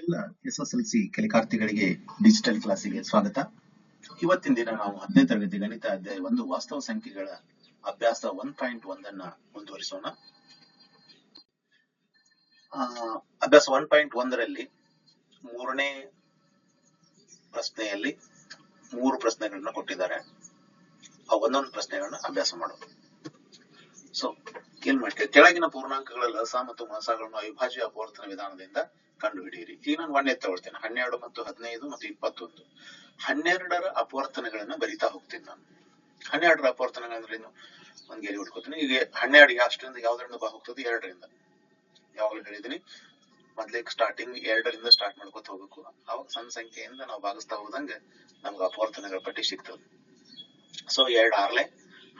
ಎಲ್ಲ S S L C ಕಲಿಕಾರ್ಥಿಗಳಿಗೆ ಡಿಜಿಟಲ್ ಕ್ಲಾಸಿಗೆ ಸ್ವಾಗತ. ಇವತ್ತಿನ ದಿನ ನಾವು ಹತ್ತನೇ ತರಗತಿ ಗಣಿತ ಅಧ್ಯಾಯ ಒಂದು ವಾಸ್ತವ ಸಂಖ್ಯೆಗಳ ಅಭ್ಯಾಸ ಒನ್ ಪಾಯಿಂಟ್ ಒಂದನ್ನ ಮುಂದುವರಿಸೋಣ. ಅಭ್ಯಾಸ ಒನ್ ಪಾಯಿಂಟ್ ಒಂದರಲ್ಲಿ ಮೂರನೇ ಪ್ರಶ್ನೆಯಲ್ಲಿ ಮೂರು ಪ್ರಶ್ನೆಗಳನ್ನ ಕೊಟ್ಟಿದ್ದಾರೆ. ಆ ಒಂದೊಂದು ಪ್ರಶ್ನೆಗಳನ್ನ ಅಭ್ಯಾಸ ಮಾಡೋದು. ಸೊ ಏನ್ ಮಾಡ್ತೀವಿ ಕೆಳಗಿನ ಪೂರ್ಣಾಂಕಗಳ ಲಸ ಮತ್ತು ಮಸಗಳನ್ನು ಅವಿಭಾಜ್ಯ ಅಪವರ್ತನ ವಿಧಾನದಿಂದ ಕಂಡುಹಿಡಿಯಿರಿ ಈಗ ನಾನು ಒಂದೇ ತಗೊಳ್ತೇನೆ. ಹನ್ನೆರಡು ಮತ್ತು ಹದಿನೈದು ಮತ್ತು ಇಪ್ಪತ್ತೊಂದು. ಹನ್ನೆರಡರ ಅಪವರ್ತನಗಳನ್ನ ಬರಿತಾ ಹೋಗ್ತೀನಿ ನಾನು. ಹನ್ನೆರಡರ ಅಪವರ್ತನಗಳಂದ್ರೆ ಏನು? ಒಂದ್ ಗೆರೆ ಹುಡ್ಕೋತೀನಿ. ಈಗ ಹನ್ನೆರಡು ಅಷ್ಟರಿಂದ ಯಾವ್ದರಿಂದ ಬಾ ಹೋಗ್ತದೆ? ಎರಡರಿಂದ. ಯಾವಾಗಲೂ ಹೇಳಿದೀನಿ ಮೊದ್ಲಿಗೆ ಸ್ಟಾರ್ಟಿಂಗ್ ಎರಡರಿಂದ ಸ್ಟಾರ್ಟ್ ಮಾಡ್ಕೊತ ಹೋಗ್ಬೇಕು. ಅವಾಗ ಸಣ್ಣ ಸಂಖ್ಯೆಯಿಂದ ನಾವು ಭಾಗಿಸ್ತಾ ಹೋದಂಗೆ ನಮ್ಗೆ ಅಪವರ್ತನಗಳ ಪಟ್ಟಿ ಸಿಗ್ತದೆ. ಸೊ ಎರಡು ಆರ್ಲೆ,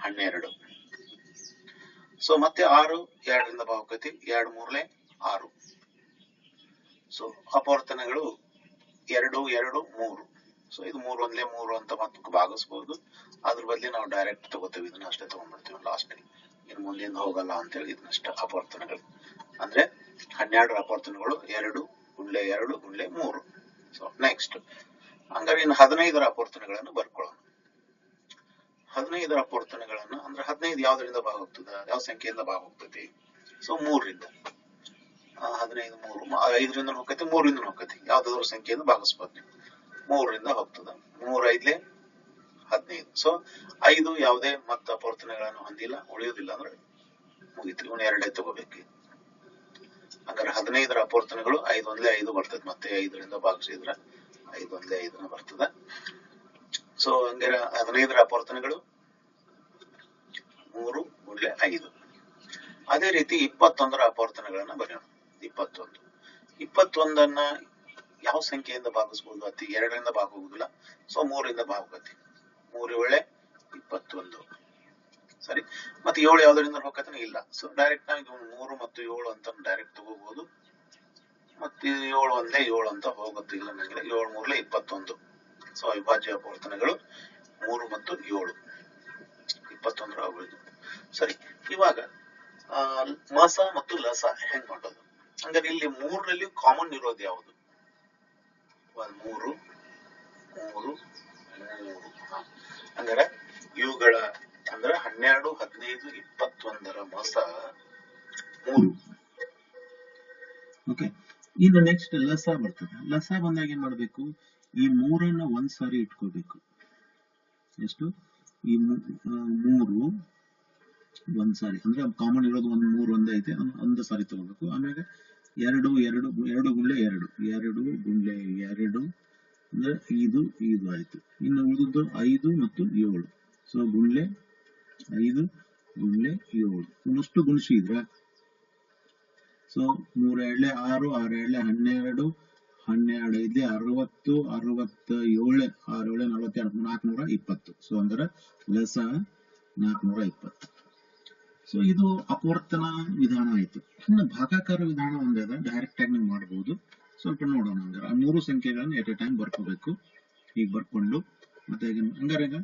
ಹನ್ನೆರಡು. ಸೊ ಮತ್ತೆ ಆರು, ಎರಡರಿಂದ ಭಾಗಕತಿ ಎರಡ್ ಮೂರ್ಲೆ, ಆರು. ಸೊ ಅಪವರ್ತನಗಳು ಎರಡು ಎರಡು, ಮೂರು. ಸೊ ಇದು ಮೂರು ಒಂದ್ಲೇ ಮೂರು ಅಂತ ಮತ್ತೆ ಭಾಗಿಸ್ಬೋದು. ಅದ್ರ ಬದಲಿ ನಾವು ಡೈರೆಕ್ಟ್ ತಗೋತೀವಿ. ಇದನ್ನ ಅಷ್ಟೇ ತಗೊಂಡ್ಬಿಡ್ತೀವಿ ಲಾಸ್ಟ್ ಇನ್ನು ಮುಂದಿಂದ ಹೋಗಲ್ಲ ಅಂತೇಳಿ ಇದನ್ನಷ್ಟ ಅಪವರ್ತನಗಳು. ಅಂದ್ರೆ ಹನ್ನೆರಡರ ಅಪವರ್ತನಗಳು ಎರಡು ಗುಂಡ್ಲೆ ಎರಡು ಗುಂಡ್ಲೆ ಮೂರು. ಸೊ ನೆಕ್ಸ್ಟ್ ಹಂಗಾರೆ ಇನ್ನು ಹದಿನೈದರ ಅಪವರ್ತನಗಳನ್ನು ಬರ್ಕೊಳ್ಳೋಣ. ಹದಿನೈದರ ಅಪವರ್ತನಗಳನ್ನ ಅಂದ್ರೆ ಹದಿನೈದು ಯಾವ್ದರಿಂದ ಭಾಗ ಹೋಗ್ತದ? ಯಾವ ಸಂಖ್ಯೆಯಿಂದ ಭಾಗ ಹೋಗ್ತದೆ? ಸೊ ಮೂರರಿಂದ. ಹದಿನೈದು ಮೂರು ಐದರಿಂದ ಹೋಗ್ತತಿ ಮೂರಿಂದ ಹೋಗ್ತತಿ ಯಾವ್ದಾದ್ರು ಸಂಖ್ಯೆಯಿಂದ ಭಾಗಿಸ್ಬೋದು ನೀವು. ಮೂರರಿಂದ ಹೋಗ್ತದ ಮೂರ್ ಐದ್ಲೆ ಹದಿನೈದು. ಸೊ ಐದು ಯಾವುದೇ ಮತ್ತ ಅಪವರ್ತನಗಳನ್ನು ಹೊಂದಿಲ್ಲ, ಉಳಿಯೋದಿಲ್ಲ ಅಂದ್ರೆ ಮುಗಿತು. ಇವನು ಎರಡೇ ತಗೋಬೇಕು. ಅಂದ್ರೆ ಹದಿನೈದರ ಅಪವರ್ತನಗಳು ಐದು ಒಂದ್ಲೆ ಐದು ಬರ್ತದೆ. ಮತ್ತೆ ಐದರಿಂದ ಭಾಗಿಸಿದ್ರ ಐದು ಒಂದ್ಲೆ ಐದನ ಬರ್ತದೆ. ಸೊ ಹಂಗಾರ ಹದಿನೈದರ ಅಪವರ್ತನಗಳು ಮೂರು ಗುಂಡ್ಲೆ ಐದು. ಅದೇ ರೀತಿ ಇಪ್ಪತ್ತೊಂದರ ಅಪವರ್ತನಗಳನ್ನ ಬರೆಯೋಣ. ಇಪ್ಪತ್ತೊಂದು. ಇಪ್ಪತ್ತೊಂದನ್ನ ಯಾವ ಸಂಖ್ಯೆಯಿಂದ ಭಾಗಿಸ್ಬೋದು? ಅತಿ ಎರಡರಿಂದ ಭಾಗ ಹೋಗುದಿಲ್ಲ ಸೊ, ಮೂರರಿಂದ ಭಾಗತಿ ಮೂರು ಏಳೆ, ಇಪ್ಪತ್ತೊಂದು. ಸರಿ? ಮತ್ತೆ ಏಳು ಯಾವ್ದರಿಂದ ಹೋಗತನ ಇಲ್ಲ. ಸೊ ಡೈರೆಕ್ಟ್ ಆಗಿ ಇದು ಮೂರು ಮತ್ತು ಏಳು ಅಂತ ಡೈರೆಕ್ಟ್ ತಗೋಬಹುದು ಮತ್ತೆ ಏಳು ಒಂದೇ, ಏಳು ಅಂತ ಹೋಗುತ್ತೆ. ಇಲ್ಲ ನನಗೆ ಏಳು ಮೂರ್ಲೆ ಇಪ್ಪತ್ತೊಂದು. ಸೊ ಅವಿಭಾಜ್ಯ ಅಪವರ್ತನಗಳು ಮೂರು ಮತ್ತು ಏಳು. ಇಪ್ಪತ್ತೊಂದರ ಸರಿ. ಇವಾಗ ಮಸ ಮತ್ತು ಲಸ ಹೆಂಗ್ ಮಾಡೋದು? ಹಂಗಾರೆ ಇಲ್ಲಿ ಮೂರರಲ್ಲಿ ಕಾಮನ್ ಇರೋದು ಯಾವುದು? ಮೂರು ಮೂರು ಮೂರು. ಅಂದ್ರೆ ಇವುಗಳ ಅಂದ್ರೆ ಹನ್ನೆರಡು, ಹದಿನೈದು, ಇಪ್ಪತ್ತೊಂದರ ಮಾಸ ಮೂರು. ಓಕೆ ಇನ್ನು ನೆಕ್ಸ್ಟ್ ಲಸ ಬರ್ತದೆ. ಲಸ ಬಂದಾಗ ಏನ್ ಮಾಡ್ಬೇಕು? ಈ ಮೂರನ್ನ ಒಂದ್ ಸಾರಿ ಇಟ್ಕೋಬೇಕು. ಎಷ್ಟು? ಈ ಮೂರು ಒಂದ್ ಸಾರಿ. ಅಂದ್ರೆ ಕಾಮನ್ ಇರೋದು ಒಂದ್ ಮೂರು ಒಂದೇ ಐತೆ. ಒಂದ್- ಸಾರಿ ತಗೋಬೇಕು. ಆಮೇಲೆ ಎರಡು ಎರಡು ಎರಡು ಗುಂಡ್ಲೆ ಎರಡು. ಎರಡು ಗುಂಡ್ಲೆ ಎರಡು. ಅಂದ್ರೆ ಐದು ಐದು ಆಯ್ತು. ಇನ್ನು ಉಳಿದದ್ದು ಐದು ಮತ್ತು ಏಳು. ಸೊ ಗುಂಡ್ಲೆ ಐದು ಗುಂಡ್ಲೆ ಏಳು. ಇನ್ನಷ್ಟು ಗುಣಿಸಿದ್ರ ಸೊ ಮೂರ ಎರಡ್ಲೆ ಆರು ಆರು ಎರಡ್ಲೆ ಹನ್ನೆರಡು ಹನ್ನೆರಡು ಐದೆ ಅರವತ್ತು, ಅರವತ್ತ ಏಳು, ಆರು ಏಳೆ ನಲವತ್ತೆರಡು ನಾಲ್ಕನೂರ ಇಪ್ಪತ್ತು. ಸೊ ಅಂದ್ರೆ ಲಸ ನಾಲ್ಕನೂರ ಇಪ್ಪತ್ತು. ಸೊ ಇದು ಅಪವರ್ತನ ವಿಧಾನ ಆಯ್ತು. ಇನ್ನು ಭಾಗಾಕಾರ ವಿಧಾನ ಒಂದಿದೆ ಡೈರೆಕ್ಟ್ ಆಗಿ ನೀವು ಮಾಡಬಹುದು ಸ್ವಲ್ಪ ನೋಡೋಣ ಹಂಗಾರ. ಆ ಮೂರು ಸಂಖ್ಯೆಗಳನ್ನ ಎಟ್ ಎ ಟೈಮ್ ಬರ್ಕೋಬೇಕು. ಈಗ ಬರ್ಕೊಂಡು, ಮತ್ತೆ ಹಂಗಾರೆ ಈಗ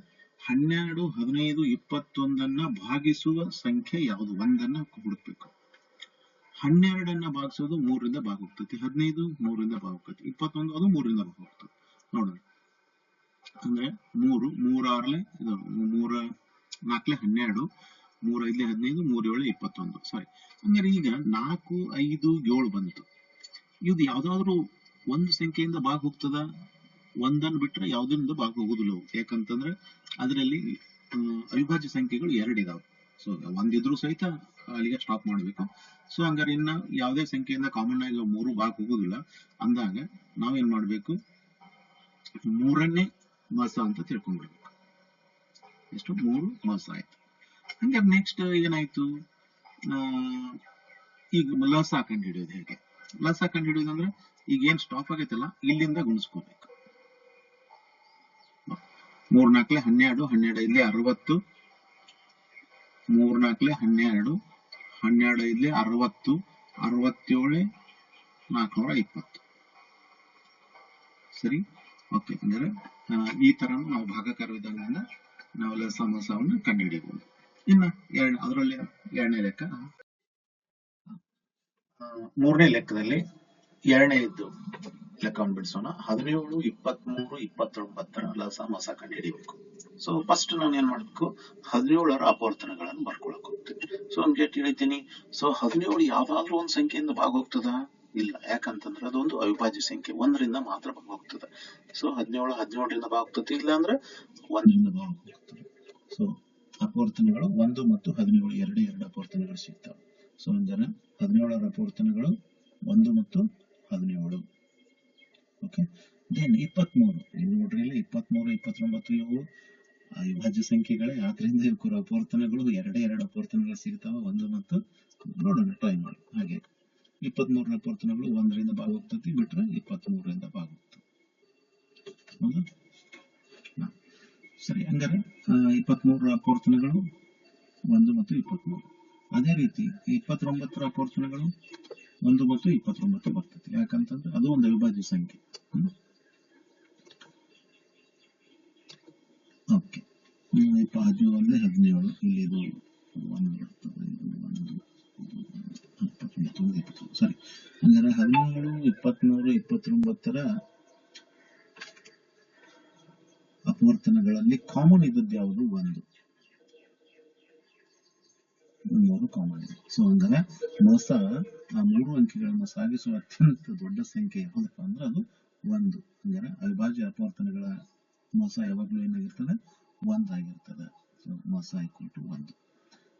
ಹನ್ನೆರಡು, ಹದಿನೈದು, ಇಪ್ಪತ್ತೊಂದನ್ನ ಭಾಗಿಸುವ ಸಂಖ್ಯೆ ಯಾವುದು? ಒಂದನ್ನ ಹುಡುಕ್ಬೇಕು. ಹನ್ನೆರಡನ್ನ ಭಾಗಿಸೋದು ಮೂರರಿಂದ ಭಾಗ ಹೋಗ್ತೈತಿ ಹದಿನೈದು ಮೂರರಿಂದ ಭಾಗ ಹೋಗ್ತೈತಿ ಇಪ್ಪತ್ತೊಂದು, ಅದು ಮೂರಿಂದ ಭಾಗ ಹೋಗ್ತದೆ ನೋಡೋಣ. ಅಂದ್ರೆ ಮೂರು, ಮೂರಾರ್ಲೆ, ಇದು ಮೂರ ನಾಲ್ಕಲೆ ಹನ್ನೆರಡು. ಮೂರ್ ಐದ್ಲೆ ಹದಿನೈದು ಮೂರ್ ಏಳು ಇಪ್ಪತ್ತೊಂದು. ಸಾರಿ ಹಂಗಾರೆ ಈಗ ನಾಲ್ಕು, ಐದು, ಏಳು ಬಂತು. ಇದು ಯಾವ್ದಾದ್ರು ಒಂದು ಸಂಖ್ಯೆಯಿಂದ ಭಾಗ ಹೋಗ್ತದ ಒಂದನ್ನು ಬಿಟ್ರೆ ಯಾವ್ದರಿಂದ ಭಾಗ ಹೋಗುದಿಲ್ಲ. ಯಾಕಂತಂದ್ರೆ ಅದರಲ್ಲಿ ಅವಿಭಾಜ್ಯ ಸಂಖ್ಯೆಗಳು ಎರಡಿದಾವೆ ಸೊ ಒಂದಿದ್ರು ಸಹಿತ ಅಲ್ಲಿಗೆ ಸ್ಟಾಪ್ ಮಾಡ್ಬೇಕು. ಸೊ ಹಂಗಾರೆ ಇನ್ನ ಯಾವುದೇ ಸಂಖ್ಯೆಯಿಂದ ಕಾಮನ್ ಆಗಿ ಮೂರು ಭಾಗ ಹೋಗುದಿಲ್ಲ ಅಂದಾಗ ನಾವೇನ್ ಮಾಡ್ಬೇಕು? ಮೂರನ್ನೇ ಮಾಸ ಅಂತ ತಿಳ್ಕೊಂಡ್ಬಿಡ್ಬೇಕು. ಎಷ್ಟು? ಮೂರು ಮಾಸ ಆಯ್ತು. ಹಂಗೆ ನೆಕ್ಸ್ಟ್ ಏನಾಯ್ತು? ಈಗ ಲಸ ಕಂಡುಹಿಡಿಯೋದು ಹೇಗೆ? ಲಸ ಕಂಡುಹಿಡಿಯೋದು ಅಂದ್ರೆ ಈಗ ಏನ್ ಸ್ಟಾಪ್ ಆಗೈತಲ್ಲ, ಇಲ್ಲಿಂದ ಗುಣಿಸ್ಕೋಬೇಕು. ಮೂರ್ ನಾಲ್ಕಲೆ ಹನ್ನೆರಡು ಹನ್ನೆರಡು ಇಲ್ಲಿ ಅರವತ್ತು. ಮೂರ್ ನಾಲ್ಕಲೆ ಹನ್ನೆರಡು ಹನ್ನೆರಡು ಇಲ್ಲಿ ಅರವತ್ತು, ಅರವತ್ತೇಳು ನಾಲ್ಕನೂರ ಇಪ್ಪತ್ತು. ಸರಿ? ಓಕೆ ಅಂದ್ರೆ ಈ ತರ ನಾವು ಭಾಗಕಾರ ವಿಧಾನದಿಂದ ನಾವು ಲಸ ಕಂಡುಹಿಡಿಯಬಹುದು ಇನ್ನ ಎರಡು, ಅದರಲ್ಲಿ ಎರಡನೇ ಲೆಕ್ಕ. ಮೂರನೇ ಲೆಕ್ಕದಲ್ಲಿ ಎರಡನೇ ಇದ್ದು ಲೆಕ್ಕವನ್ನು ಬಿಡಿಸೋಣ ಹದಿನೇಳು, ಇಪ್ಪತ್ಮೂರು, ಇಪ್ಪತ್ತೊಂಬತ್ತರ ಲಸ ಮಸ ಕಂಡು ಹಿಡಿಬೇಕು. ಸೊ ಫಸ್ಟ್ ನಾನು ಏನ್ ಮಾಡ್ಬೇಕು? ಹದಿನೇಳರ ಅಪವರ್ತನಗಳನ್ನು ಬರ್ಕೊಳಕ್ ಹೋಗ್ತೀನಿ. ಸೊ ಹಂಗೆ ತಿಳಿತೀನಿ. ಸೊ ಹದಿನೇಳು ಯಾವಾಗ್ಲೂ ಒಂದ್ ಸಂಖ್ಯೆಯಿಂದ ಭಾಗ ಹೋಗ್ತದ ಇಲ್ಲ. ಯಾಕಂತಂದ್ರೆ ಅದೊಂದು ಅವಿಭಾಜ್ಯ ಸಂಖ್ಯೆ. ಒಂದರಿಂದ ಮಾತ್ರ ಭಾಗ ಹೋಗ್ತದೆ ಸೊ ಹದಿನೇಳು ಹದಿನೇಳರಿಂದ ಭಾಗ ಇಲ್ಲ ಅಂದ್ರೆ ಒಂದರಿಂದ ಭಾಗ ಹೋಗ್ತದೆ ಸೊ ಅಪವರ್ತನಗಳು ಒಂದು ಮತ್ತು ಹದಿನೇಳು, ಎರಡು ಎರಡು ಅಪವರ್ತನಗಳು ಸಿಗ್ತವೆ. ಸೊ ಜನ ಹದಿನೇಳರ ಅಪವರ್ತನಗಳು ಒಂದು ಮತ್ತು ಹದಿನೇಳು. ಓಕೆ ದೇನ್ ಇಪ್ಪತ್ಮೂರು. ನೋಡ್ರಿ, ಇಲ್ಲಿ ಇಪ್ಪತ್ಮೂರು, ಇಪ್ಪತ್ತೊಂಬತ್ತು, ಇವು ಅವಿಭಾಜ್ಯ ಸಂಖ್ಯೆಗಳೇ. ಆದ್ರಿಂದ ಇವಕ್ಕೂ ಅಪವರ್ತನಗಳು ಎರಡೇ ಎರಡು ಅಪವರ್ತನಗಳು ಸಿಗ್ತಾವ. ಒಂದು ಮತ್ತು ನೋಡೋಣ ಟ್ರೈ ಮಾಡಿ ಹಾಗೆ. ಇಪ್ಪತ್ಮೂರರ ಅಪವರ್ತನಗಳು ಒಂದರಿಂದ ಭಾಗ ಹೋಗ್ತತಿ ಬಿಟ್ರೆ ಇಪ್ಪತ್ಮೂರರಿಂದ ಭಾಗ ಹೋಗ್ತದೆ ಹೌದಾ? ಹಾ. ಸರಿ, ಹಂಗಾರೆ ಇಪ್ಪತ್ಮೂರರ ಅಪವರ್ತನಗಳು? ಒಂದು ಮತ್ತು ಇಪ್ಪತ್ಮೂರು. ಅದೇ ರೀತಿ ಇಪ್ಪತ್ತೊಂಬತ್ತರ ಅಪವರ್ತನಗಳು? ಒಂದು ಮತ್ತು ಇಪ್ಪತ್ತೊಂಬತ್ತು ಬರ್ತದೆ. ಯಾಕಂತಂದ್ರೆ ಅದು ಒಂದು ಅವಿಭಾಜ್ಯ ಸಂಖ್ಯೆ. ಓಕೆ. ಇಪ್ಪ ಹದಿನೇಳು ಹದಿನೇಳು. ಇಲ್ಲಿ ಇದು ಒಂದು ಸರಿ ಅಂದ್ರೆ ಹದಿನೇಳು, ಇಪ್ಪತ್ಮೂರು, ಇಪ್ಪತ್ತೊಂಬತ್ತರ ಅಪವರ್ತನಗಳಲ್ಲಿ ಕಾಮನ್ ಇದ್ದದ್ದು ಯಾವುದು? ಒಂದು. ಮೂರು ಕಾಮನ್ ಸೊ ಹಂಗಾರೆ ಮೋಸ ಆ ಮೂರು ಅಂಕಿಗಳನ್ನ ಸಾಗಿಸುವ ಅತ್ಯಂತ ದೊಡ್ಡ ಸಂಖ್ಯೆ ಯಾವುದಪ್ಪ ಅಂದ್ರೆ ಅದು ಒಂದು. ಹಂಗಾರೆ ಅವಿಭಾಜ್ಯ ಅಪವರ್ತನಗಳ ಮೋಸ ಯಾವಾಗ್ಲೂ ಏನಾಗಿರ್ತದೆ? ಒಂದಾಗಿರ್ತದೆ. ಸೊ ಮೋಸ ಈಕ್ವಲ್ ಟು ಒಂದು.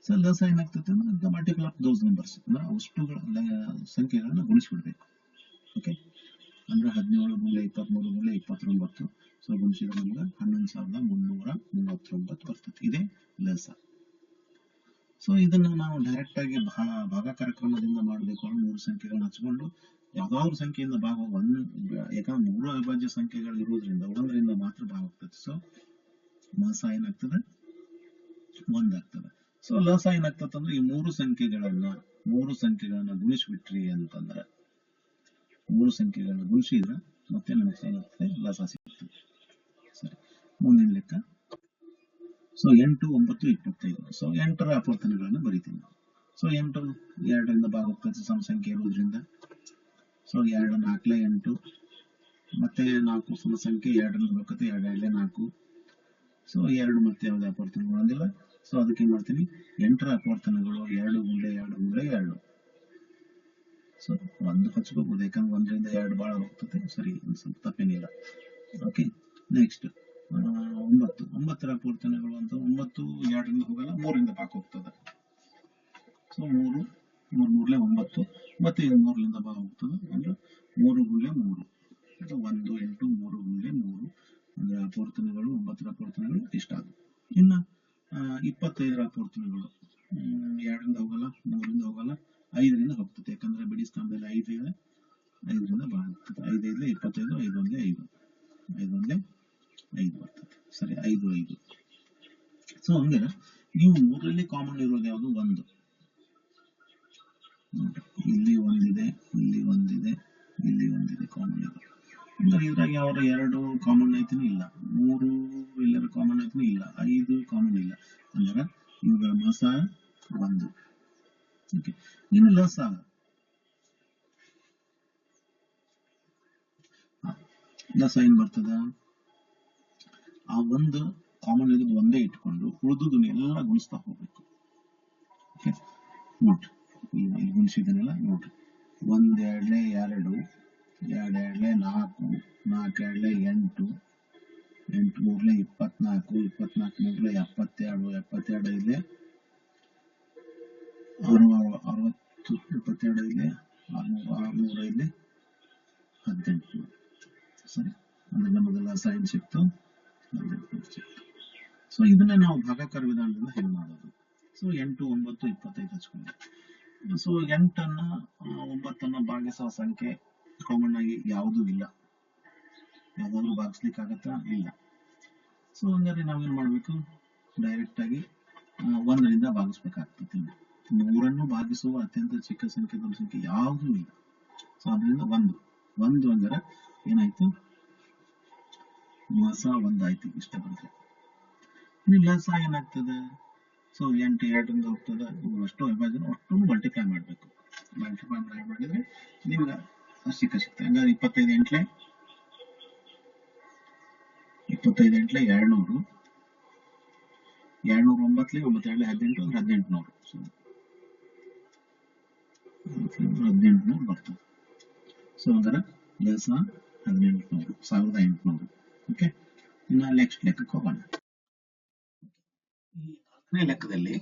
ಸೊ ಲಸ ಏನಾಗ್ತದೆ ಅಂದ್ರೆ the multiple of those numbers ಅಂದ್ರೆ ಅಷ್ಟುಗಳ ಸಂಖ್ಯೆಗಳನ್ನ ಗುಣಿಸ್ಬಿಡ್ಬೇಕು. ಓಕೆ ಅಂದ್ರೆ ಹದಿನೇಳು ಮೂಲೆ ಇಪ್ಪತ್ಮೂರು ಮೂಲೆ ಇಪ್ಪತ್ತೊಂಬತ್ತು. ಸೊ ಗುಣಿಸಿದ್ರೆ ನಮ್ಗೆ ಹನ್ನೊಂದು ಸಾವಿರದ ಮುನ್ನೂರ ಮೂವತ್ತೊಂಬತ್ತು ಬರ್ತದೆ. ಇದೇ ಲಸ. ಸೊ ಇದನ್ನ ನಾವು ಡೈರೆಕ್ಟ್ ಆಗಿ ಭಾ- ಭಾಗಾಕಾರ ಕ್ರಮದಿಂದ ಮಾಡಬೇಕು. ಅಂದ್ರೆ ಮೂರು ಸಂಖ್ಯೆಗಳನ್ನ ಹಚ್ಕೊಂಡು ಯಾವ್ದಾದ್ರು ಸಂಖ್ಯೆಯಿಂದ ಭಾಗ ಒಂದ್ ಯಾಕಂದ್ರೆ ಮೂರು ಅವಿಭಾಜ್ಯ ಸಂಖ್ಯೆಗಳು ಇರುವುದರಿಂದ ಒಂದರಿಂದ ಮಾತ್ರ ಭಾಗ ಆಗ್ತದೆ ಸೊ ಮಸ ಏನಾಗ್ತದೆ? ಒಂದಾಗ್ತದೆ ಸೊ ಲಸ ಏನಾಗ್ತದೆ ಅಂದ್ರೆ ಈ ಮೂರು ಸಂಖ್ಯೆಗಳನ್ನ ಮೂರು ಸಂಖ್ಯೆಗಳನ್ನ ಗುಣಿಸ್ಬಿಟ್ರಿ ಅಂತಂದ್ರೆ ಮೂರು ಸಂಖ್ಯೆಗಳನ್ನ ಗುಣಿಸಿದ್ರ ಮತ್ತೆ ನಮಗೆ ಏನಾಗ್ತದೆ ಲಸ ಸಿಗ್ತದೆ ಸರಿ. ಮುಂದಿನ ಲೆಕ್ಕ. ಸೊ ಎಂಟು, ಒಂಬತ್ತು, ಇಪ್ಪತ್ತೈದು. ಸೊ ಎಂಟರ ಅಪವರ್ತನಗಳನ್ನ ಬರಿತೀನಿ ಸೊ ಎಂಟು, ಎರಡರಿಂದ ಭಾಗ ಹೋಗ್ತದೆ ಸಮ ಸಂಖ್ಯೆ ಇರುವುದರಿಂದ. ಸೊ ಎರಡು ನಾಲ್ಕಲೆ ಎಂಟು. ಮತ್ತೆ ನಾಲ್ಕು ಸಮ ಸಂಖ್ಯೆ ಎರಡರಲ್ಲಿ ಬರ್ತದೆ ಎರಡು ಎರಡಲೆ ನಾಲ್ಕು. ಸೊ ಎರಡು ಮತ್ತೆ ಯಾವುದೇ ಅಪವರ್ತನಗಳು ಬಂದಿಲ್ಲ. ಸೊ ಅದಕ್ಕೆ ಏನ್ ಮಾಡ್ತೀನಿ? ಎಂಟರ ಅಪವರ್ತನಗಳು ಎರಡು ಗುಂಡೆ ಎರಡು ಗುಂಡೆ ಎರಡು. ಸೊ ಒಂದು ಹಚ್ಕೋಬಹುದು ಯಾಕಂದ್ರೆ ಒಂದರಿಂದ ಎರಡು ಬಹಳ ಹೋಗ್ತದೆ. ಸರಿ ಸ್ವಲ್ಪ ತಪ್ಪೇನಿಲ್ಲ. ಓಕೆ ನೆಕ್ಸ್ಟ್ ಒಂಬತ್ತು. ಒಂಬತ್ತರ ಪೂರ್ತನೆಗಳು ಅಂತ ಒಂಬತ್ತು ಎರಡರಿಂದ ಹೋಗಲ್ಲ ಮೂರಿಂದ ಬಾಕ್ ಹೋಗ್ತದೆ. ಸೊ ಮೂರು ಮೂರು ಮೂರ್ಲೆ ಒಂಬತ್ತು. ಮತ್ತೆ ಇದು ಮೂರರಿಂದ ಬಾ ಹೋಗ್ತದೆ. ಅಂದ್ರೆ ಮೂರು ಗುಳ್ಳೆ ಮೂರು. ಒಂದು ಎಂಟು ಮೂರು ಗುಳ್ಳೆ ಮೂರು. ಅಂದ್ರೆ ಪೂರ್ತನೆಗಳು ಒಂಬತ್ತರ ಪೂರ್ತನೆಗಳು ಇಷ್ಟ ಅದು ಇನ್ನ ಇಪ್ಪತ್ತೈದರ ಪೂರ್ತನೆಗಳು. ಹ್ಮ್, ಎರಡರಿಂದ ಹೋಗಲ್ಲ ಮೂರಿಂದ ಹೋಗಲ್ಲ ಐದರಿಂದ ಹೋಗ್ತದೆ ಯಾಕಂದ್ರೆ ಬಿಡಿ ಐದು ಇದೆ. ಐದರಿಂದ ಐದು ಐದಲೆ ಇಪ್ಪತ್ತೈದು, ಐದು ಒಂದೇ ಐದು. ಐದು ಒಂದೇ ಐದು ಬರ್ತದೆ. ಸರಿ, ಐದು ಐದು. ಸೊ ಹಂಗೆ ಲಸ ಏನ್ ಬರ್ತದ? ಆ ಒಂದು ಕಾಮನ್ ಇರೋದು ಒಂದೇ ಇಟ್ಕೊಂಡು ಉಳಿದುದನ್ನ ಎಲ್ಲ ಗುಣಿಸ್ತಾ ಹೋಗ್ಬೇಕು. ಓಕೆ ನೋಡ್ರಿ ಇಲ್ಲಿ ಗುಣಿಸಿದನಲ್ಲ ನೋಡ್ರಿ ಒಂದ್ ಎರಡ್ಲೆ ಎರಡು ಎರಡ್ ಎರಡ್ಲೆ ನಾಲ್ಕು ನಾಲ್ಕು ಎರಡ್ಲೆ ಎಂಟು ಎಂಟು ಮೂರ್ಲೆ ಇಪ್ಪತ್ನಾಲ್ಕು ಇಪ್ಪತ್ನಾಲ್ಕು ಮೂರ್ಲೆ ಎಪ್ಪತ್ತೆರಡು ಎಪ್ಪತ್ತೆರಡು ಇಲ್ಲೇ ಆರುನೂರ, ಅರವತ್ತು, ಇಪ್ಪತ್ತೆರಡು ಇಲ್ಲೇ ಆರ್ನೂರ ಆರ್ನೂರ ಇಲ್ಲಿ ಹದಿನೆಂಟು. ಸರಿ? ಅಂದ್ರೆ ನಮಗೆಲ್ಲ ಸೈನ್ ಸಿಕ್ತು. ಸೊ ಇದನ್ನ ನಾವು ಭಾಗಾಕಾರ ವಿಧಾನದಿಂದ ಹೆಂಗ್ ಮಾಡೋದು? ಸೊ ಎಂಟು, ಒಂಬತ್ತು, ಇಪ್ಪತ್ತೈದು ಹಚ್ಕೊಂಡು. ಸೊ ಎಂಟನ್ನ ಒಂಬತ್ತನ್ನ ಭಾಗಿಸುವ ಸಂಖ್ಯೆ ಕಾಮನ್ ಆಗಿ ಯಾವುದೂ ಇಲ್ಲ. ಯಾವ್ದಾದ್ರು ಭಾಗಿಸ್ಲಿಕ್ಕೆ ಆಗತ್ತಾ ಇಲ್ಲ. ಸೊ ಹಂಗಾದ್ರೆ ನಾವೇನ್ ಮಾಡ್ಬೇಕು? ಡೈರೆಕ್ಟ್ ಆಗಿ ಒಂದರಿಂದ ಭಾಗಿಸ್ಬೇಕಾಗ್ತದೆ. ಮೂರನ್ನು ಭಾಗಿಸುವ ಅತ್ಯಂತ ಚಿಕ್ಕ ಸಂಖ್ಯೆ ಸಂಖ್ಯೆ ಯಾವುದೂ ಇಲ್ಲ. ಸೊ ಅದರಿಂದ ಒಂದು. ಒಂದು ಅಂದ್ರೆ ಏನಾಯ್ತು? ಮಸ ಒಂದಾಯ್ತು ಇಷ್ಟ ಬಂದ್ರೆ ಇನ್ನು ಲಸ ಏನಾಗ್ತದೆ? ಸೊ, ಎಂಟು, ಎರಡರಿಂದ ಹೋಗ್ತದೆ. ಇವು ಅಷ್ಟು ವಿಭಾಜನೆ ಒಟ್ಟು ಮಲ್ಟಿಪ್ಲೈ ಮಾಡಬೇಕು. ಮಲ್ಟಿಪ್ಲೈ ಮಾಡಿದ್ರೆ ನಿಮ್ಗೆ ಅಷ್ಟು ಸಿಕ್ಕ ಸಿಕ್ತ ಹಂಗಾದ್ರೆ ಇಪ್ಪತ್ತೈದು ಎಂಟ್ಲೆ ಇಪ್ಪತ್ತೈದು ಎಂಟ್ಲೆ ಎರಡ್ನೂರು. ಎರಡ್ನೂರ ಒಂಬತ್ತಲೆ ಒಂಬತ್ತು ಎರಡ್ಲೆ ಹದಿನೆಂಟು, ಅಂದ್ರೆ ಹದಿನೆಂಟು ನೂರು ಸೊ ಹದಿನೆಂಟು ನೂರು ಬರ್ತದೆ ಸೊ ಹಂಗಾರೆ ಲಸ ಹದಿನೆಂಟು ನೂರು ಸಾವಿರದ ಎಂಟುನೂರು ಓಕೆ? ಇನ್ನು ನೆಕ್ಸ್ಟ್ ಲೆಕ್ಕಕ್ಕೆ ಹೋಗೋಣ. ನಾಲ್ಕನೇ ಲೆಕ್ಕದಲ್ಲಿ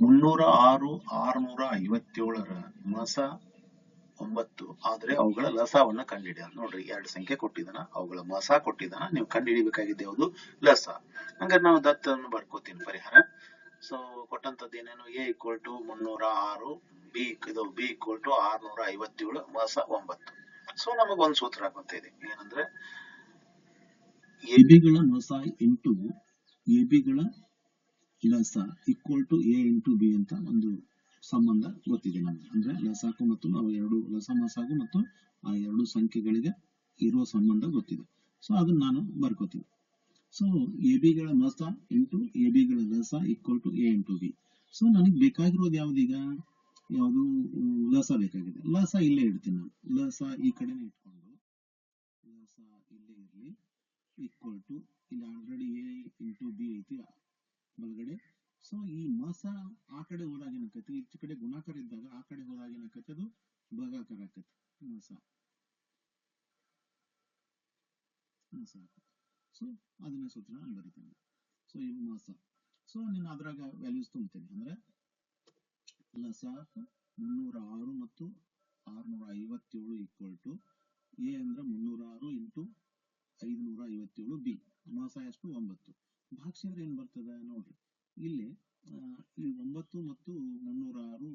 ಮುನ್ನೂರ ಆರು, ಆರುನೂರ ಐವತ್ತೇಳರ ಮಸ ಒಂಬತ್ತು. ಆದ್ರೆ ಅವುಗಳ ಲಸವನ್ನ ಕಂಡುಹಿಡಿಯೋದು ನೋಡ್ರಿ, ಎರಡು ಸಂಖ್ಯೆ ಕೊಟ್ಟಿದ್ದಾನ, ಅವುಗಳ ಮಸ ಕೊಟ್ಟಿದ್ದಾನ, ನೀವು ಕಂಡುಹಿಡಿಬೇಕಾಗಿದೆ ಯಾವುದು? ಲಸ. ಹಂಗಾರೆ ನಾವು ದತ್ತವನ್ನು ಬರ್ಕೋತೀನಿ ಪರಿಹಾರ. ಸೊ ಕೊಟ್ಟಂತದ್ದು ಏನೇನು? ಎ ಈಕ್ವಲ್ ಟು ಮುನ್ನೂರ ಆರು ಬಿ ಇದು ಬಿ ಈಕ್ವಲ್ ಟು ಆರ್ನೂರ ಐವತ್ತೇಳು ಮಸ ಒಂಬತ್ತು. ಸೊ ನಮಗೊಂದು ಸೂತ್ರ ಗೊತ್ತಿದೆ. ಏನಂದ್ರೆ ಎಬಿಗಳ ಮಸ ಇಂಟು ಎಬಿಗಳ ಲಸ equal to A into B ಅಂತ ಒಂದು ಸಂಬಂಧ ಗೊತ್ತಿದೆ ನಮಗೆ. ಅಂದ್ರೆ ಲಸಾಕು ಮತ್ತು ಅವು ಎರಡು ಲಸ ಮಸಾಗು ಮತ್ತು ಆ ಎರಡು ಸಂಖ್ಯೆಗಳಿಗೆ ಇರುವ ಸಂಬಂಧ ಗೊತ್ತಿದೆ. ಸೊ ಅದನ್ನ ನಾನು ಬರ್ಕೋತೀನಿ. ಸೊ ಎ ಬಿಗಳ ಲಸ ಇಂಟು ಎ ಬಿಗಳ ಲಸ equal to A into B. So ನನಗೆ ಬೇಕಾಗಿರೋದು ಯಾವ್ದೀಗ? ಯಾವುದು ಉಲ್ಲಾಸ ಬೇಕಾಗಿದೆ. ಉಲ್ಲಾಸ ಇಲ್ಲೇ ಇಡ್ತೀನಿ ನಾನು. ಉಲ್ಲಾಸ ಈ ಕಡೆನೇ ಇಟ್ಕೊಂಡು ಲಸ ಇಲ್ಲೇ ಇರಲಿ. ಈಕ್ವಲ್ ಟು ಇಲ್ಲಿ ಆಲ್ರೆಡಿ ಎ ಇಂಟು ಬಿ ಐತಿ ಬಲಗಡೆ ಸೊ ಈ ಮಾಸ ಆ ಕಡೆ ಹೋದಾಗ ಏನಾಕತಿ ಈಚೆ ಕಡೆ ಗುಣಾಕಾರ ಇದ್ದಾಗ ಆ ಕಡೆ ಹೋದಾಗ ಏನಾಕತಿ ಅದು ಭಾಗಾಕಾರ ಆಕತಿ. ಮಾಸ. ಮಸ ಸೊ ಅದನ್ನ ಸೂತ್ರ ನಾನು ಬರೀತೇನೆ ಸೊ ಇದು ಮಾಸ. ಸೊ ನೀನು ಅದ್ರಾಗ ವ್ಯಾಲ್ಯೂಸ್ ತುಂಬ್ತೀನಿ. ಅಂದ್ರೆ ಲಸ ಮುನ್ನೂರ ಆರು ಮತ್ತು ಆರುನೂರ ಐವತ್ತೇಳು ಈಕ್ವಲ್ ಟು ಎ ಅಂದ್ರೆ ಮುನ್ನೂರ ಆರು ಇಂಟು ಐದುನೂರ ಐವತ್ತೇಳು ಬಿ ಮಾಸ ಎಷ್ಟು? ಒಂಬತ್ತು. ಭಾಗಿಸಿದ್ರೆ ಏನು ಬರ್ತದೆ? ನೋಡ್ರಿ. ಇಲ್ಲಿ ಈ ಒಂಬತ್ತು ಮತ್ತು ಮುನ್ನೂರ ಆರು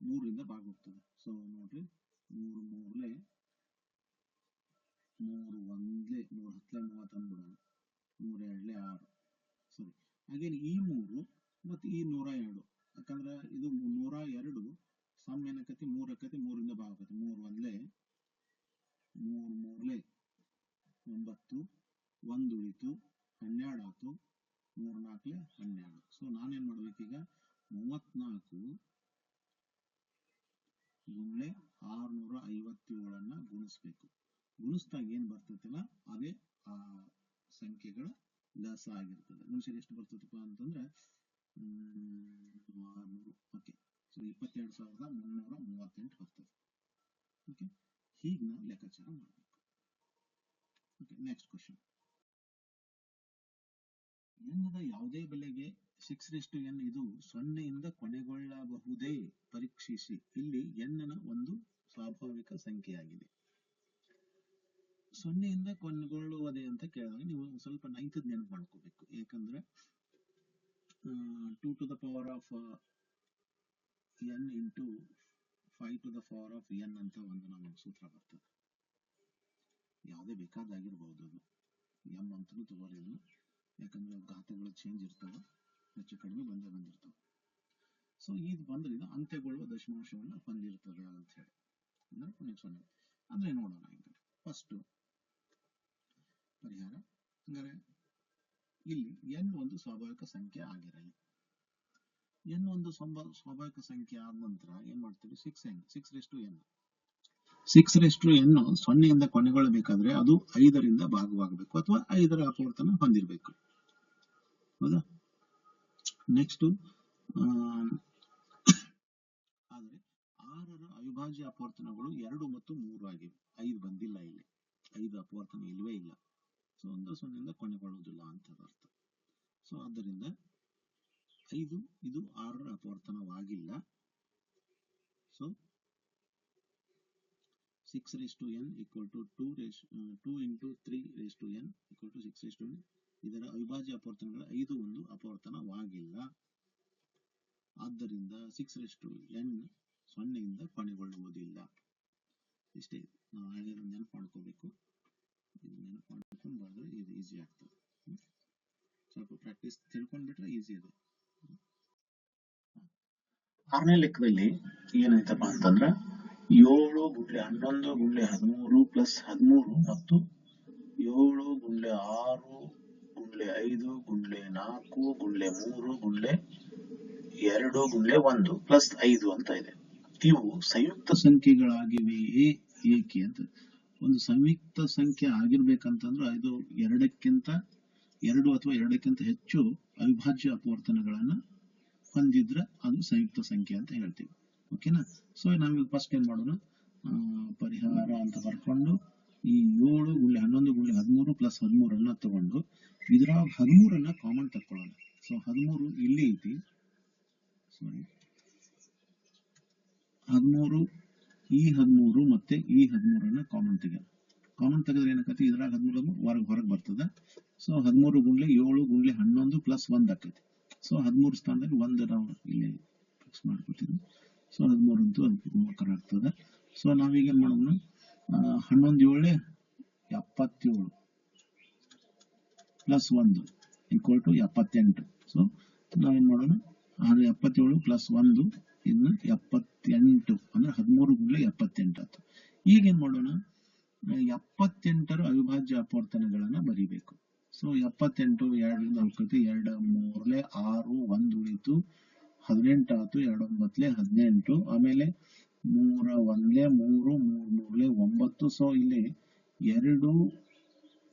ಮೂರರಿಂದ ಭಾಗ ಹೋಗ್ತದೆ ಸೊ ನೋಡ್ರಿ. ಮೂರು ಮೂರಲೆ, ಮೂರು ಒಂದ್ಲೆ, ಮೂರು ಹತ್ತಲೆ ಮೂವತ್ತು ಅಂದ್ಬಿಡೋಣ. ಮೂರು ಎರಡ್ಲೆ ಆರು. ಸರಿ ಹಾಗೇನು ಈ ಮೂರು ಮತ್ತು ಈ ನೂರ ಎರಡು ಯಾಕಂದ್ರೆ ಇದು ನೂರ ಎರಡು ಏನಕತಿ ಮೂರ್ ಆಕತಿ ಮೂರಿಂದ ಭಾಗ ಆಕತಿ ಮೂರು ಒಂದ್ಲೆ, ಮೂರು ಮೂರ್ಲೆ, ಒಂಬತ್ತು, ಒಂದು ಉಳಿತು, ಹನ್ನೆರಡು ಆಯ್ತು ಮೂರು ನಾಲ್ಕಲೆ ಹನ್ನೆರಡು. ಸೊ ನಾನೇನ್ ಮಾಡ್ಬೇಕೀಗ ಮೂವತ್ನಾಲ್ಕು ಗುಂಡ್ಲೆ ಆರ್ನೂರ ಐವತ್ತೇಳನ್ನ ಗುಣಿಸ್ಬೇಕು. ಗುಣಿಸ್ದಾಗ ಏನ್ ಬರ್ತೈತಲ್ಲ, ಅದೇ ಆ ಸಂಖ್ಯೆಗಳ ಲಸ ಆಗಿರ್ತದೆ. ಗುಣಿಸಿದ ಎಷ್ಟು ಬರ್ತದಪ್ಪ ಅಂತಂದ್ರೆ ಆರ್ನೂರು. ಓಕೆ ಸೊ ಇಪ್ಪತ್ತೆರಡು ಸಾವಿರದ ಮುನ್ನೂರ ಮೂವತ್ತೆಂಟು ಬರ್ತದೆ. ಓಕೆ ಹೀಗೆ ನಾವು ಲೆಕ್ಕಾಚಾರ ಮಾಡಬೇಕು. ಓಕೆ ನೆಕ್ಸ್ಟ್ ಕ್ವಶನ್ ಎನ್ನದ ಯಾವುದೇ ಬೆಲೆಗೆ ಸಿಕ್ಸ್ ರಿಸ್ಟು ಎನ್ ಇದು ಸೊನ್ನೆಯಿಂದ ಕೊನೆಗೊಳ್ಳಬಹುದೇ? ಪರೀಕ್ಷಿಸಿ. ಇಲ್ಲಿ ಎನ್ನ ಒಂದು ಸ್ವಾಭಾವಿಕ ಸಂಖ್ಯೆಯಾಗಿದೆ. ಸೊನ್ನೆಯಿಂದ ಕೊನೆಗೊಳ್ಳುವುದೇ ಅಂತ ಕೇಳಿದಾಗ ನೀವು ಸ್ವಲ್ಪ ನೈನ್ತದ್ ನೆನಪು ಮಾಡ್ಕೋಬೇಕು. ಯಾಕಂದ್ರೆ two to the power of N into five to the power of N ಅಂತ ಒಂದು ನಮಗೆ ಸೂತ್ರ ಬರ್ತದೆ. ಯಾವುದೇ ಬೇಕಾದಾಗಿರ್ಬೋದು ಅದು. ಎಂ ಅಂತಲೂ ತಗೋರಿ ಇದನ್ನು ಯಾಕಂದ್ರೆ ಘಾತಗಳು ಚೇಂಜ್ ಇರ್ತವೆ, ಹೆಚ್ಚು ಕಡಿಮೆ ಬಂದೇ ಬಂದಿರ್ತವೆ. ಸೊ ಇದು ಬಂದ್ರೆ ಇದು ಅಂತ್ಯಗೊಳ್ಳುವ ದಶಮಾಂಶವನ್ನು ಹೊಂದಿರ್ತದೆ ಅಂತ ಹೇಳಿ. ಅಂದ್ರೆ ಪುಣ್ಯ ಸೊನ್ನೆ ಅಂದ್ರೆ ನೋಡೋಣ ಈಗ. ಫಸ್ಟ್ ಪರಿಹಾರ. ಹಂಗಾರೆ, ಇಲ್ಲಿ ಎನ್ ಒಂದು ಸ್ವಾಭಾವಿಕ ಸಂಖ್ಯೆ ಆಗಿರಲಿ. ಎನ್ ಒಂದು ಸ್ವಾಭಾವಿಕ ಸಂಖ್ಯೆ ಆದ ನಂತರ ಏನ್ ಮಾಡ್ತೀವಿ six N six raise to N six raise to N ಸೊನ್ನೆಯಿಂದ ಕೊನೆಗೊಳ್ಳಬೇಕಾದ್ರೆ ಅದು ಐದರಿಂದ ಭಾಗವಾಗಬೇಕು ಅಥವಾ ಐದರ ಅಪವರ್ತನ ಹೊಂದಿರಬೇಕು. ಹೌದಾ? ನೆಕ್ಸ್ಟ್ ಆದರೆ ಆರರ ಅವಿಭಾಜ್ಯ ಅಪವರ್ತನಗಳು ಎರಡು ಮತ್ತು ಮೂರು ಆಗಿವೆ. ಐದು ಬಂದಿಲ್ಲ ಇಲ್ಲಿ. ಐದು ಅಪವರ್ತನ ಇಲ್ವೇ ಇಲ್ಲ. ಸೊ, ಒಂದು ಸೊನ್ನೆಯಿಂದ ಕೊನೆಗೊಳ್ಳುವುದಿಲ್ಲ ಅಂತ ಅರ್ಥ ಸೊ ಆದ್ದರಿಂದ ಐದು ಇದು ಆರರ ಅಪವರ್ತನವಾಗಿಲ್ಲ so six raise to N equal to two raise to into three raise to N equal to six raise to N ಇದರ ಅವಿಭಾಜ್ಯ ಅಪವರ್ತನಗಳ ಐದು ಒಂದು ಅಪವರ್ತನವಾಗಿಲ್ಲ. ಆದ್ದರಿಂದ ಸಿಕ್ಸ್ ರೇಸ್ ಟು ಎನ್ ಸೊನ್ನೆಯಿಂದ ಕೊನೆಗೊಳ್ಳುವುದಿಲ್ಲ. ಇಷ್ಟೇ, ನಾವು ಹಾಗೆ ನೆನಪು ಮಾಡ್ಕೋಬೇಕು ಇದು ನೆನಪು ಮಾಡ್ಕೊಂಡು ಇದು ಈಸಿ ಆಗ್ತದೆ. ಸ್ವಲ್ಪ ಪ್ರಾಕ್ಟೀಸ್ ತಿಳ್ಕೊಂಡ್ಬಿಟ್ರೆ ಈಸಿ ಇದೆ. ಆರನೇ ಲೆಕ್ಕದಲ್ಲಿ ಏನಾಯ್ತಪ್ಪ ಅಂತಂದ್ರ ಏಳು ಗುಂಡ್ಲೆ ಹನ್ನೊಂದು ಗುಂಡ್ಲೆ ಹದಿಮೂರು ಪ್ಲಸ್ ಹದಿಮೂರು ಮತ್ತು ಏಳು ಗುಂಡ್ಲೆ ಆರು ಗುಂಡ್ಲೆ ಐದು ಗುಂಡ್ಲೆ ನಾಲ್ಕು ಗುಂಡ್ಲೆ ಮೂರು ಗುಂಡ್ಲೆ ಎರಡು ಗುಂಡ್ಲೆ ಒಂದು ಪ್ಲಸ್ ಐದು ಅಂತ ಇದೆ. ಇವು ಸಂಯುಕ್ತ ಸಂಖ್ಯೆಗಳಾಗಿವೆಯೇ ಏಕೆ ಅಂತ. ಒಂದು ಸಂಯುಕ್ತ ಸಂಖ್ಯೆ ಆಗಿರ್ಬೇಕಂತಂದ್ರೆ ಇದು ಎರಡಕ್ಕಿಂತ ಎರಡು ಅಥವಾ ಎರಡಕ್ಕಿಂತ ಹೆಚ್ಚು ಅವಿಭಾಜ್ಯ ಅಪವರ್ತನಗಳನ್ನ ಹೊಂದಿದ್ರೆ ಅದು ಸಂಯುಕ್ತ ಸಂಖ್ಯೆ ಅಂತ ಹೇಳ್ತೀವಿ. ಓಕೆನಾ ಸೊ ನಾವೀಗ ಫಸ್ಟ್ ಏನ್ ಮಾಡೋಣ? ಪರಿಹಾರ ಅಂತ ಬರ್ಕೊಂಡು ಈ ಏಳು ಗುಳ್ಳಿ ಹನ್ನೊಂದು ಗುಳ್ಳೆ ಹದಿಮೂರು ಪ್ಲಸ್ ಹದಿಮೂರನ್ನ ತಗೊಂಡು ಇದರ ಹದಿಮೂರನ್ನ ಕಾಮನ್ ತಕ್ಕೊಳ್ಳೋಣ. ಸೊ ಹದಿಮೂರು ಇಲ್ಲಿ ಐತಿ. ಸಾರಿ ಹದಿಮೂರು, ಈ ಹದಿಮೂರು ಮತ್ತೆ ಈ ಹದಿಮೂರನ್ನ ಕಾಮನ್ ತೆಗೆಯೋಣ. ಕಾಮನ್ ತೆಗೆದ್ರೆ ಏನಾಕತಿ ಇದ್ರಾಗ ಹದಿಮೂರು ಹೊರಗೆ ಹೊರಗೆ ಬರ್ತದೆ. ಸೊ ಹದಿಮೂರು ಗುಂಡ್ಲೆ ಏಳು ಗುಂಡ್ಲೆ ಹನ್ನೊಂದು ಪ್ಲಸ್ ಒಂದು ಆಕೈತಿ. ಸೊ ಹದಿಮೂರು ಸ್ಥಾನದಲ್ಲಿ ಒಂದು ನಾವು ಇಲ್ಲಿ ಫಿಕ್ಸ್ ಮಾಡ್ಕೊತೀವಿ ಸೊ ಹದಿಮೂರು ಅಂತೂ ಅದು ಆಗ್ತದೆ. ಸೊ ನಾವೀಗ ಏನ್ ಮಾಡೋಣ? ಹನ್ನೊಂದು ಏಳೆ, ಎಪ್ಪತ್ತೇಳು ಪ್ಲಸ್ ಒಂದು ಈಕ್ವಲ್ ಟು ಎಪ್ಪತ್ತೆಂಟು. ಸೊ ನಾವೇನ್ ಮಾಡೋಣ? ಆರು ಎಪ್ಪತ್ತೇಳು ಪ್ಲಸ್ ಒಂದು ಇನ್ನು ಎಪ್ಪತ್ತೆಂಟು. ಅಂದ್ರೆ ಹದಿಮೂರು ಗುಂಡ್ಲೆ ಎಪ್ಪತ್ತೆಂಟು ಆಯ್ತು. ಈಗ ಏನ್ ಮಾಡೋಣ? ಎಪ್ಪತ್ತೆಂಟರ ಅವಿಭಾಜ್ಯ ಅಪವರ್ತನಗಳನ್ನ ಬರಿಬೇಕು. ಸೊ ಎಪ್ಪತ್ತೆಂಟು, ಎರಡು ಹೋಗ್ತೈತಿ ಎರಡು ಮೂರಲೆ ಆರು, ಒಂದು ಉಳಿತು, ಹದಿನೆಂಟು ಆಯ್ತು, ಎರಡು ಹದಿನೆಂಟು, ಆಮೇಲೆ ಮೂರ ಒಂದ್ಲೆ ಮೂರು ಮೂರು ಮೂರಲೆ ಒಂಬತ್ತು. ಸೊ ಇಲ್ಲಿ ಎರಡು,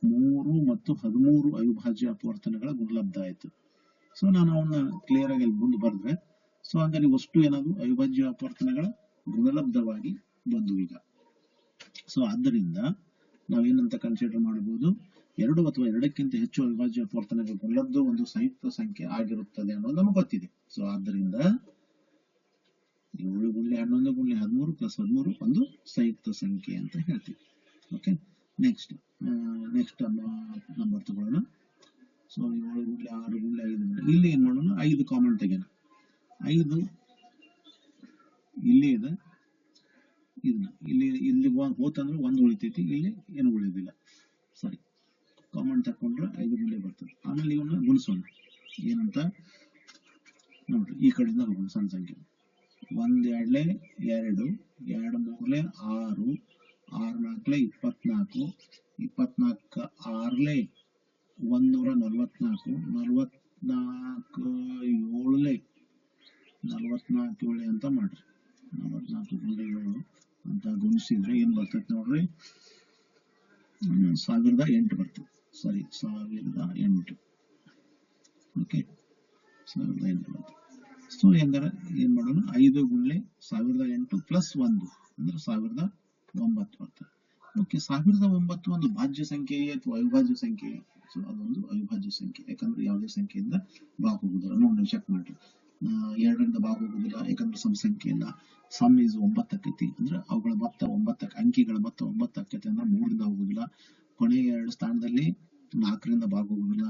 ಮೂರು ಮತ್ತು ಹದಿಮೂರು ಅವಿಭಾಜ್ಯ ಅಪವರ್ತನಗಳ ಗುಣಲಬ್ಧ ಆಯ್ತು. ಸೊ ನಾನು ಅವನ್ನ ಕ್ಲಿಯರ್ ಆಗಿ ಮುಂದೆ ಬರೆದ್ರೆ ಸೊ ಹಂಗಾರೆ ಅಷ್ಟು ಏನಾದ್ರು ಅವಿಭಾಜ್ಯ ಅಪವರ್ತನಗಳ ಗುಣಲಬ್ಧವಾಗಿ ಬಂದು ಈಗ. ಸೊ ಆದ್ದರಿಂದ ನಾವೇನಂತ ಕನ್ಸಿಡರ್ ಮಾಡಬಹುದು? ಎರಡು ಅಥವಾ ಎರಡಕ್ಕಿಂತ ಹೆಚ್ಚು ಅವಿಭಾಜ್ಯ ಅಲ್ಲದ್ದು ಒಂದು ಸಂಯುಕ್ತ ಸಂಖ್ಯೆ ಆಗಿರುತ್ತದೆ ಅನ್ನೋದು ನಮಗೆ ಗೊತ್ತಿದೆ. ಸೊ ಆದ್ದರಿಂದ ಏಳು ಗುಂಡ್ಲೆ ಹನ್ನೊಂದು ಗುಂಡ್ಲೆ ಹದಿಮೂರು ಪ್ಲಸ್ ಹದಿಮೂರು ಒಂದು ಸಂಯುಕ್ತ ಸಂಖ್ಯೆ ಅಂತ ಹೇಳ್ತೀವಿ. ಓಕೆ ನೆಕ್ಸ್ಟ್ ನೆಕ್ಸ್ಟ್ ನಂಬರ್ ತಗೊಳ್ಳೋಣ. ಸೊ ಏಳು ಗುಂಡ್ಲೆ ಆರು ಗುಂಡ್ಲೆ ಐದು ಇಲ್ಲಿ ಏನ್ ಮಾಡೋಣ? ಐದು ಕಾಮನ್ ತೆಗೆಯೋಣ. ಐದು, ಇಲ್ಲಿ ಇದೆ. ಇದನ್ನ. ಇಲ್ಲಿ ಇಲ್ಲಿ ಹೋತಂದ್ರೆ ಒಂದು ಉಳಿತೈತಿ, ಇಲ್ಲಿ ಏನು ಉಳಿದಿಲ್ಲ. ಸಾರಿ. ಕಾಮನ್ ತಕೊಂಡ್ರೆ ಐದು ಗುಂಡ್ಲೆ ಬರ್ತದೆ. ಆಮೇಲೆ ಇವನ್ನ ಗುಣಿಸೋಣ. ಏನಂತ? ನೋಡ್ರಿ, ಈ ಕಡೆಯಿಂದ ಹೋಗೋಣ, ಸಣ್ಣ ಸಂಖ್ಯೆ. ಒಂದ್ ಎರಡ್ಲೆ ಎರಡು ಎರಡು ಮೂರ್ಲೆ ಆರು ಆರು ನಾಲ್ಕಲೆ ಇಪ್ಪತ್ನಾಲ್ಕು, ಇಪ್ಪತ್ನಾಲ್ಕ ಆರ್ಲೆ ಒಂದೂರ ನಲ್ವತ್ನಾಲ್ಕು ನಲ್ವತ್ನಾಲ್ಕು ಏಳಲೆ, ನಲ್ವತ್ನಾಲ್ಕು ಏಳೆ ಅಂತ ಮಾಡ್ರಿ. ನಲ್ವತ್ನಾಲ್ಕು ಏಳು ಅಂತ ಗುಣಿಸಿದ್ರೆ ಏನ್ ಬರ್ತೈತೆ ನೋಡ್ರಿ? ಸಾವಿರದ ಎಂಟು ಬರ್ತದೆ ಸಾರಿ ಸಾವಿರದ ಎಂಟು. ಓಕೆ ಸಾವಿರದ ಎಂಟು ಬರ್ತದೆ ಸೊ ಹೆಂಗಾರ? ಏನ್ ಮಾಡೋಣ? ಐದು ಗುಂಡ್ಲೆ ಸಾವಿರದ ಎಂಟು ಪ್ಲಸ್ ಒಂದು. ಅಂದ್ರೆ ಸಾವಿರದ ಒಂಬತ್ತು ಬರ್ತದೆ. ಓಕೆ ಸಾವಿರದ ಒಂಬತ್ತು ಒಂದು ಭಾಜ್ಯ ಸಂಖ್ಯೆಯೇ ಅಥವಾ ಅವಿಭಾಜ್ಯ ಸಂಖ್ಯೆ ಸೊ ಅದೊಂದು ಅವಿಭಾಜ್ಯ ಸಂಖ್ಯೆ. ಯಾಕಂದ್ರೆ ಯಾವುದೇ ಸಂಖ್ಯೆಯಿಂದ ಭಾಗ ಹೋಗುದಿಲ್ಲ. ನೋಡಿ ಚೆಕ್ ಮಾಡ್ರಿ. ಎರಡರಿಂದ ಭಾಗ ಹೋಗುದಿಲ್ಲ ಯಾಕಂದ್ರೆ ಸಮ ಇಲ್ಲ ಸಮ್ ಈಸ್ ಒಂಬತ್ತು ಆಕೈತಿ ಅಂದ್ರೆ ಅವುಗಳ ಮೊತ್ತ ಒಂಬತ್ತಕ್ಕೆ, ಅಂಕಿಗಳ ಮೊತ್ತ ಒಂಬತ್ತಕ್ಕೈತಿ ಅಂದ್ರೆ ಮೂರರಿಂದ ಹೋಗುದಿಲ್ಲ ಕೊನೆಯ ಎರಡು ಸ್ಥಾನದಲ್ಲಿ ನಾಲ್ಕರಿಂದ ಭಾಗ ಹೋಗುದಿಲ್ಲ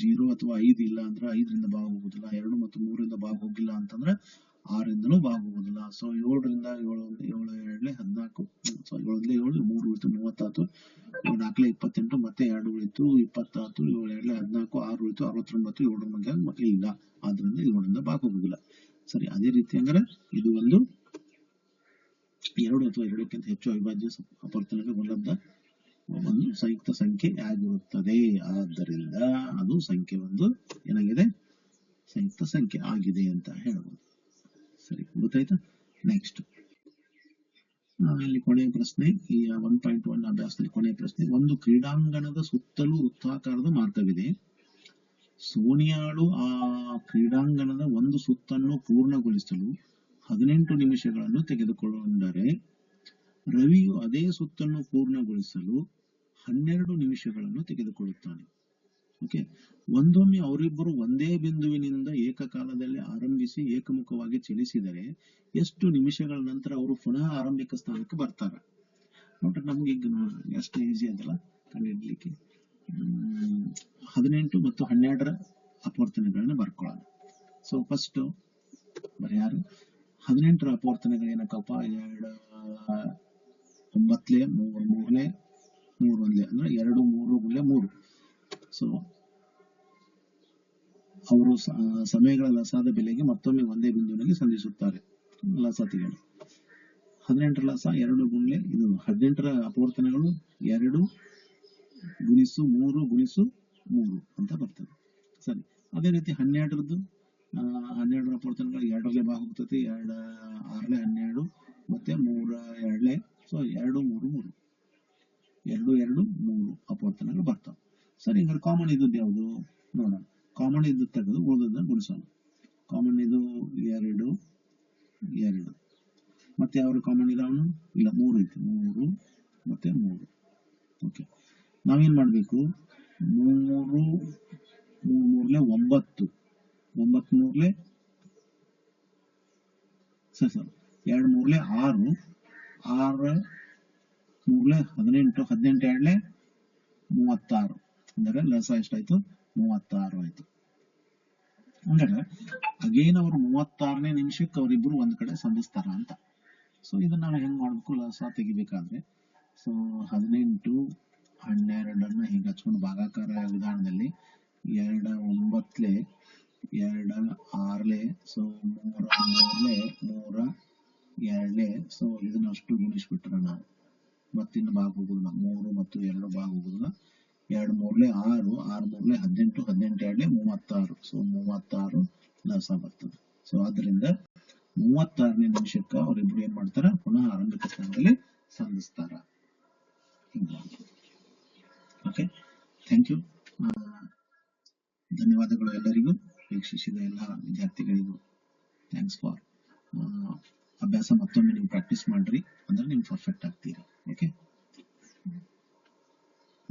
ಜೀರೋ ಅಥವಾ ಐದು ಇಲ್ಲ ಅಂದ್ರೆ ಐದರಿಂದ ಭಾಗ ಹೋಗುದಿಲ್ಲ ಎರಡು ಮತ್ತು ಮೂರಿಂದ ಭಾಗ ಹೋಗಿಲ್ಲ ಅಂತಂದ್ರೆ ಆರಿಂದಲೂ ಭಾಗ ಹೋಗುದಿಲ್ಲ ಸೊ ಏಳರಿಂದ ಏಳು ಏಳು ಎರಡನೇ ಹದಿನಾಲ್ಕು ಸೊ ಏಳರಿಂದ ಏಳು, ಮೂರು ಉಳಿತು ಮೂವತ್ತಾತು ನಾಲ್ಕಲೆ ಇಪ್ಪತ್ತೆಂಟು, ಮತ್ತೆ ಎರಡು ಉಳಿತು ಇಪ್ಪತ್ತಾತು ಏಳು ಎರಡ್ಲೆ ಹದಿನಾಲ್ಕು ಆರು ಉಳಿತು ಅರವತ್ತೊಂಬತ್ತು, ಏಳರ ಮಧ್ಯ ಇಲ್ಲ. ಆದ್ರಿಂದ ಏಳರಿಂದ ಬಾಕ್ ಹೋಗುದಿಲ್ಲ ಸರಿ, ಅದೇ ರೀತಿ ಅಂದ್ರೆ ಇದು ಒಂದು ಎರಡು ಅಥವಾ ಎರಡಕ್ಕಿಂತ ಹೆಚ್ಚು ಅವಿಭಾಜ್ಯ ಅಪವರ್ತನಗಳ ಗುಣಲಬ್ಧ ಒಂದು ಸಂಯುಕ್ತ ಸಂಖ್ಯೆ ಆಗಿರುತ್ತದೆ. ಆದ್ದರಿಂದ ಅದು ಸಂಖ್ಯೆ ಒಂದು ಏನಾಗಿದೆ? ಸಂಯುಕ್ತ ಸಂಖ್ಯೆ ಆಗಿದೆ ಅಂತ ಹೇಳ್ಬೋದು. ಸರಿ, ಗೊತ್ತಾಯ್ತಾ? ನೆಕ್ಸ್ಟ್ ಇಲ್ಲಿ ಕೊನೆಯ ಪ್ರಶ್ನೆ, ಈ ಒನ್ ಪಾಯಿಂಟ್ ಒನ್ ಅಭ್ಯಾಸದಲ್ಲಿ ಕೊನೆಯ ಪ್ರಶ್ನೆ, ಒಂದು ಕ್ರೀಡಾಂಗಣದ ಸುತ್ತಲೂ ವೃತ್ತಾಕಾರದ ಮಾರ್ಗವಿದೆ. ಸೋನಿಯಾಳು ಆ ಕ್ರೀಡಾಂಗಣದ ಒಂದು ಸುತ್ತನ್ನು ಪೂರ್ಣಗೊಳಿಸಲು ಹದಿನೆಂಟು ನಿಮಿಷಗಳನ್ನು ತೆಗೆದುಕೊಂಡರೆ, ರವಿಯು ಅದೇ ಸುತ್ತನ್ನು ಪೂರ್ಣಗೊಳಿಸಲು ಹನ್ನೆರಡು ನಿಮಿಷಗಳನ್ನು ತೆಗೆದುಕೊಳ್ಳುತ್ತಾನೆ. ಓಕೆ. ಒಂದೊಮ್ಮೆ ಅವರಿಬ್ಬರು ಒಂದೇ ಬಿಂದುವಿನಿಂದ ಏಕಕಾಲದಲ್ಲಿ ಆರಂಭಿಸಿ ಏಕಮುಖವಾಗಿ ಚಲಿಸಿದರೆ ಎಷ್ಟು ನಿಮಿಷಗಳ ನಂತರ ಅವರು ಪುನಃ ಆರಂಭಿಕ ಸ್ಥಾನಕ್ಕೆ ಬರ್ತಾರೆ. ನೋಡ್ರಿ, ನಮ್ಗೆ ಈಗ ಎಷ್ಟು ಈಸಿ ಅದಲ್ಲ ಕಂಡಿಡ್ಲಿಕ್ಕೆ ಹದಿನೆಂಟು ಮತ್ತು ಹನ್ನೆರಡರ ಅಪವರ್ತನೆಗಳನ್ನ ಬರ್ಕೊಳ್ಳೋಣ. ಸೊ ಫಸ್ಟ್ ಯಾರು? ಹದಿನೆಂಟರ ಅಪವರ್ತನೆಗಳು ಏನಕ್ಕಪ್ಪ? ಎರಡು, ಒಂಬತ್ತಲೆ, ಮೂರು ಮೂರನೇ ಮೂರು ಒಂದ್ಲೆ, ಅಂದ್ರೆ ಎರಡು, ಮೂರು ಗುಳ್ಳೆ, ಮೂರು. ಸೊ ಅವರು ಸಮಯಗಳ ಲಸಾದ ಬೆಲೆಗೆ ಮತ್ತೊಮ್ಮೆ ಒಂದೇ ಬಿಂದುವಿನಲ್ಲಿ ಸಂಧಿಸುತ್ತಾರೆ. ಲಸತಿಗಳು. ಹದಿನೆಂಟರ ಲಸ, ಎರಡು ಗುಂಡ್ಲೆ ಇದು ಹದಿನೆಂಟರ ಅಪವರ್ತನಗಳು, ಎರಡು ಗುಣಿಸು ಮೂರು ಗುಣಿಸು ಮೂರು ಅಂತ ಬರ್ತದೆ. ಸರಿ. ಅದೇ ರೀತಿ ಹನ್ನೆರಡರದ್ದು ಹನ್ನೆರಡರ ಅಪವರ್ತನಗಳು ಎರಡರಲ್ಲೇ ಭಾಗ ಹೋಗ್ತದೆ ಎರಡು ಆರಲೆ ಹನ್ನೆರಡು, ಮತ್ತೆ ಮೂರ ಎರಡಲೆ ಸೊ ಎರಡು, ಮೂರು ಮೂರು. ಎರಡು ಎರಡು, ಮೂರು ಅಪವರ್ತನಗಳು ಬರ್ತಾವೆ. ಸರಿ ಹಿಂಗಾರೆ ಕಾಮನ್ ಇದ್ದದ್ದು ಯಾವುದು? ನೋಡೋಣ. ಕಾಮನ್ ಇದ್ದು ತೆಗೆದು ಉಳಿದದನ್ನ ಗುಣಿಸೋಣ. ಕಾಮನ್ ಇದು ಎರಡು ಎರಡು. ಮತ್ತೆ ಯಾವ ಕಾಮನ್ ಇದಾವನು ಇಲ್ಲ, ಮೂರು ಐತೆ. ಮೂರು ಮತ್ತೆ ಮೂರು. ಓಕೆ ನಾವೇನ್ ಮಾಡ್ಬೇಕು? ಮೂರು ಮೂರು ಮೂರ್ಲೆ ಒಂಬತ್ತು. ಒಂಬತ್ತು ಮೂರ್ಲೆ ಸರಿ, ಸರ್. ಎರಡು ಮೂರ್ಲೆ ಆರು. ಆರು ಮೂರ್ಲೆ ಹದಿನೆಂಟು ಹದಿನೆಂಟು ಎರಡ್ಲೆ ಮೂವತ್ತಾರು. ಅಂದರೆ ಲಸ ಎಷ್ಟಾಯ್ತು ಮೂವತ್ತಾರು ಆಯ್ತು. ಅಂದಾಗ ಅಗೇನ್ ಅವ್ರು ಮೂವತ್ತಾರನೇ ನಿಮಿಷಕ್ಕೆ ಅವರಿಬ್ರು ಒಂದ್ ಕಡೆ ಸಂಧಿಸ್ತಾರ ಅಂತ. ಸೊ ಇದನ್ನ ನಾವು ಹೆಂಗ್ ಮಾಡ್ಬೇಕು? ಲಸ ತೆಗಿಬೇಕಾದ್ರೆ ಸೊ ಹದಿನೆಂಟು, ಹನ್ನೆರಡನ್ನ ಹಿಂಗ ಹಚ್ಕೊಂಡು ಭಾಗಾಕಾರ ವಿಧಾನದಲ್ಲಿ, ಎರಡ ಒಂಬತ್ಲೆ ಎರಡ ಆರ್ಲೆ ಸೊ ಮೂರ ಮೂರ್ಲೆ, ಮೂರ ಎರಡ್ಲೆ ಸೊ ಇದನ್ನ ಅಷ್ಟು ಗುಣಿಸ್ಬಿಟ್ರೆ ನಾವು ಮತ್ತಿನ್ನು ಭಾಗ ಹೋಗುದಿಲ್ಲ. ಮೂರು ಮತ್ತು ಎರಡು ಭಾಗ ಹೋಗುದಿಲ್ಲ. ಎರಡು ಮೂರ್ಲೆ ಆರು ಆರು ಮೂರ್ಲೆ ಹದಿನೆಂಟು ಹದಿನೆಂಟು ಎರಡ್ಲೆ ಮೂವತ್ತಾರು. ಸೊ ಮೂವತ್ತಾರು ಲಸ ಬರ್ತದೆ. ಸೊ ಆದ್ರಿಂದ ಮೂವತ್ತಾರನೇ ನಿಮಿಷಕ್ಕೆ ಅವರಿಬ್ರು ಏನ್ ಮಾಡ್ತಾರ? ಪುನಃ ಆರಂಭಿಕ ಸ್ಥಾನದಲ್ಲಿ ಸಂಧಿಸ್ತಾರ. ಓಕೆ ಥ್ಯಾಂಕ್ ಯು ಧನ್ಯವಾದಗಳು ಎಲ್ಲರಿಗೂ. ವೀಕ್ಷಿಸಿದ ಎಲ್ಲ ವಿದ್ಯಾರ್ಥಿಗಳಿಗೂ. ಥ್ಯಾಂಕ್ಸ್ ಫಾರ್ ಅಭ್ಯಾಸ ಮತ್ತೊಮ್ಮೆ ನೀವು ಪ್ರಾಕ್ಟೀಸ್ ಮಾಡ್ರಿ. ಅಂದ್ರೆ ನೀವು ಪರ್ಫೆಕ್ಟ್ ಆಗ್ತೀರಿ. ಓಕೆ